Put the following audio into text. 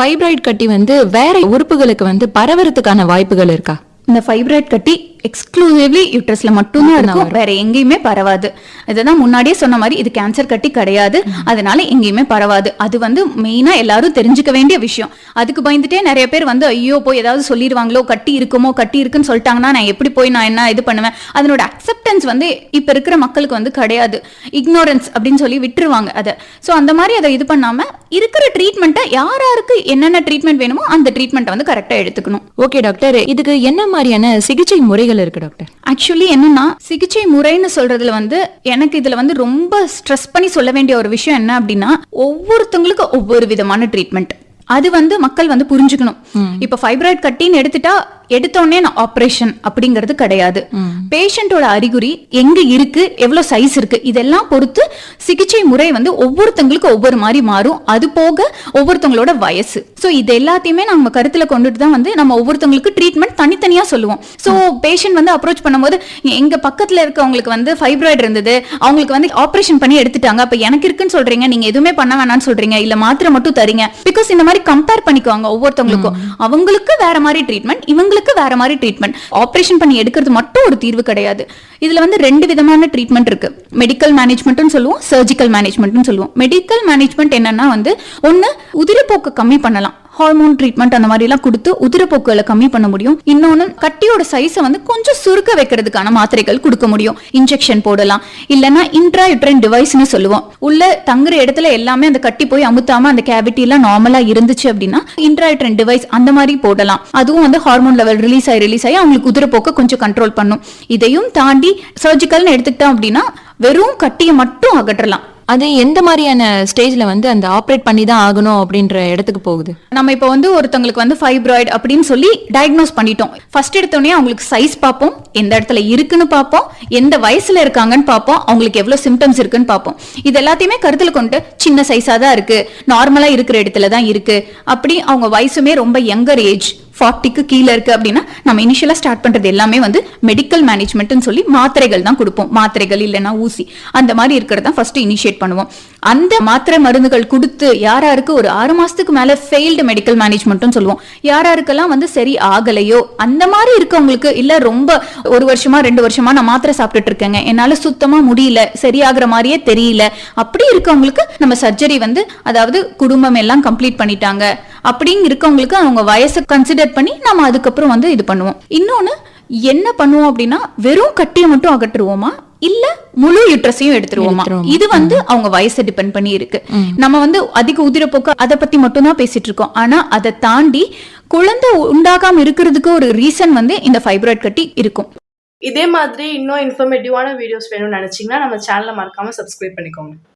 Fibroid கட்டி வந்து வேற உறுப்புகளுக்கு வந்து பரவறதுக்கான வாய்ப்புகள் இருக்கா? இந்த ஃபைப்ராய்ட் கட்டி எக்ஸ்க்ளூசிவ்லி யூட்ரஸ்ல மட்டும்தான் இருக்கும். வேற எங்கேயுமே பரவாது. இதுதான் முன்னாடியே சொன்ன மாதிரி இது கேன்சர் கட்டி கிடையாது. அதனால எங்கேயுமே பரவாது. அது வந்து மெயினா எல்லாரும் தெரிஞ்சுக்க வேண்டிய விஷயம். அதுக்கு பயந்துட்டே நிறைய பேர் வந்து ஐயோ போய் ஏதாவது சொல்லிடுவாங்களோ கட்டி இருக்குமோ கட்டி இருக்குன்னு சொல்லிட்டாங்கன்னா நான் எப்படி போய் நான் என்ன இது பண்ணுவேன்? அதனோட அக்செப்டன்ஸ் வந்து இப்ப இருக்கிற மக்களுக்கு வந்து கிடையாது. இக்னோரன்ஸ் அப்படின்னு சொல்லி விட்டுருவாங்க அதை. ஸோ அந்த மாதிரி அதை இது பண்ணாம இருக்கிற ட்ரீட்மெண்ட்டை யார் யாருக்கு என்னென்ன ட்ரீட்மெண்ட் வேணுமோ அந்த ட்ரீட்மெண்ட்டை வந்து கரெக்டா எடுத்துக்கணும். ஓகே டாக்டர் இதுக்கு என்ன மாதிரியான சிகிச்சை முறைகள் இருக்கு டாக்டர் ஆக்சுவலி என்னன்னா சிகிச்சை முறைன்னு சொல்றதுல வந்து எனக்கு இதுல வந்து ரொம்ப ஸ்ட்ரெஸ் பண்ணி சொல்ல வேண்டிய ஒரு விஷயம் என்ன அப்படின்னா ஒவ்வொருத்தவங்களுக்கும் ஒவ்வொரு விதமான ட்ரீட்மெண்ட் அது வந்து மக்கள் வந்து புரிஞ்சுக்கணும். இப்ப ஃபைப்ராய்ட் கட்டின்னு எடுத்துட்டா எடுத்தோடனே ஆப்ரேஷன் அப்படிங்கிறது கிடையாது. பேஷண்டோட அறிகுறி எங்க இருக்கு எவ்வளவு சைஸ் இருக்கு இதெல்லாம் பொறுத்து சிகிச்சை முறை வந்து ஒவ்வொருத்தவங்களுக்கும் ஒவ்வொரு மாதிரி மாறும். அது போக ஒவ்வொருத்தவங்களோட வயசு. சோ இது எல்லாத்தையுமே நம்ம கருத்துல கொண்டுட்டு தான் வந்து நம்ம ஒவ்வொருத்தவங்களுக்கு ட்ரீட்மெண்ட் தனித்தனியா சொல்லுவோம். சோ பேஷண்ட் வந்து அப்ரோச் பண்ணும்போது எங்க பக்கத்துல இருக்கவங்களுக்கு வந்து ஃபைப்ராய்டு இருந்தது அவங்களுக்கு வந்து ஆபரேஷன் பண்ணி எடுத்துட்டாங்க. அப்ப எனக்கு இருக்குன்னு சொல்றீங்க நீங்க எதுவுமே பண்ண வேணாம்னு சொல்றீங்க. இல்ல மாத்திரை மட்டும் தரீங்க. பிகாஸ் இந்த மாதிரி கம்பேர் பண்ணிக்குவாங்க ஒவ்வொருத்தவங்களுக்கும். அவங்களுக்கு வேற மாதிரி ட்ரீட்மெண்ட் இவங்களுக்கு வேற மாதிரி ட்ரீட்மெண்ட் ஆப்ரேஷன் பண்ணி எடுக்கிறது மட்டும் ஒரு தீர்வு கிடையாது. இதுல வந்து ரெண்டு விதமான ட்ரீட்மெண்ட் இருக்கு. மெடிக்கல் மேனேஜ்மெண்ட்னு சொல்லுவோம் சர்ஜிக்கல் மேனேஜ்மெண்ட்னு சொல்லுவோம். மெடிக்கல் மேனேஜ்மெண்ட் என்னன்னா வந்து ஒன்னு உதிரப்போக்கு கம்மி பண்ணலாம். ஹார்மோன் ட்ரீட்மெண்ட் அந்த மாதிரி எல்லாம் கொடுத்து உதிரப்போக்குகளை கம்மி பண்ண முடியும். இன்னொன்னு கட்டியோட சைஸை வந்து கொஞ்சம் சுருக்க வைக்கிறதுக்கான மாத்திரைகள் கொடுக்க முடியும். இன்ஜெக்ஷன் போடலாம். இல்லனா இன்ட்ரா யூட்ரைன் டிவைஸ்னு சொல்லுவோம். உள்ள தங்குற இடத்துல எல்லாமே அந்த கட்டி போய் அமுத்தாம அந்த கேவிட்டி எல்லாம் நார்மலா இருந்துச்சு அப்படின்னா இன்ட்ரா யூட்ரைன் டிவைஸ் அந்த மாதிரி போடலாம். அதுவும் வந்து ஹார்மோன் லெவல் ரிலீஸ் ஆகி ரிலீஸ் ஆகி அவங்களுக்கு உதிரப்போக்க கொஞ்சம் கண்ட்ரோல் பண்ணும். இதையும் தாண்டி சர்ஜிக்கல்னு எடுத்துக்கிட்டோம் அப்படின்னா வெறும் கட்டியை மட்டும் அகற்றலாம். அது எந்த மாதிரியான ஸ்டேஜ்ல வந்து அந்த ஆப்ரேட் பண்ணி தான் ஆகணும் அப்படின்ற இடத்துக்கு போகுது? நம்ம இப்போ வந்து ஒருத்தவங்களுக்கு வந்து ஃபைப்ராய்டு அப்படின்னு சொல்லி டயக்னோஸ் பண்ணிட்டோம். ஃபர்ஸ்ட் எடுத்தோடனே அவங்களுக்கு சைஸ் பார்ப்போம். எந்த இடத்துல இருக்குன்னு பார்ப்போம். எந்த வயசுல இருக்காங்கன்னு பார்ப்போம். அவங்களுக்கு எவ்வளோ சிம்டம்ஸ் இருக்குன்னு பார்ப்போம். இது எல்லாத்தையுமே கருத்தில் கொண்டு சின்ன சைஸாக தான் இருக்கு. நார்மலாக இருக்கிற இடத்துல தான் இருக்கு. அப்படி அவங்க வயசுமே ரொம்ப யங்கர் ஏஜ் ஃபார்ட்டிக்கு கீழே இருக்குது அப்படின்னா நம்ம இனிஷியலாக ஸ்டார்ட் பண்ணுறது எல்லாமே வந்து மெடிக்கல் மேனேஜ்மெண்ட்னு சொல்லி மாத்திரைகள் தான் கொடுப்போம். மாத்திரைகள் இல்லைன்னா ஊசி. அந்த மாதிரி இருக்கிறது தான் ஃபஸ்ட்டு இனிஷியேட் பண்ணுவோம். அந்த மாத்திரை மருந்துகள் கொடுத்து யார் யாருக்கு ஒரு ஆறு மாதத்துக்கு மேலே ஃபெயில்டு மெடிக்கல் மேனேஜ்மெண்ட்டும் சொல்லுவோம். யாராருக்கெல்லாம் யாருக்கெல்லாம் வந்து சரி ஆகலையோ அந்த மாதிரி இருக்கவங்களுக்கு இல்லை ரொம்ப ஒரு வருஷமா ரெண்டு வருஷமா நான் மாத்திரை சாப்பிட்டுட்டு இருக்கேங்க. என்னால் சுத்தமாக முடியல சரியாகிற மாதிரியே தெரியல. அப்படி இருக்கவங்களுக்கு நம்ம சர்ஜரி வந்து அதாவது குடும்பம் எல்லாம் கம்ப்ளீட் பண்ணிட்டாங்க. அப்படிங்க இருக்கவங்களுக்கு அவங்க வயசை கன்சிடர் பண்ணி நம்ம அதுக்கப்புறம் வந்து இது பண்ணுவோம். இன்னொன்னு என்ன பண்ணுவோம் அப்படின்னா வெறும் கட்டியை மட்டும் அகற்றுவோமா? இல்ல முழு யுட்ரஸையும் எடுத்துருவோமா? இது வந்து அவங்க வயசை டிபெண்ட் பண்ணி இருக்கு. நம்ம வந்து அதிக உதிரப்போக்கு அதை பத்தி மட்டும் தான் பேசிட்டு இருக்கோம். ஆனா அதை தாண்டி குழந்தை உண்டாகாம இருக்கிறதுக்கு ஒரு ரீசன் வந்து இந்த ஃபைப்ராய்ட் கட்டி இருக்கும். இதே மாதிரி இன்னும் இன்ஃபர்மேட்டிவான வீடியோஸ் வேணும்னு நினச்சிங்கன்னா நம்ம சேனலை மறக்காமல் சப்ஸ்கிரைப் பண்ணிக்கோங்க.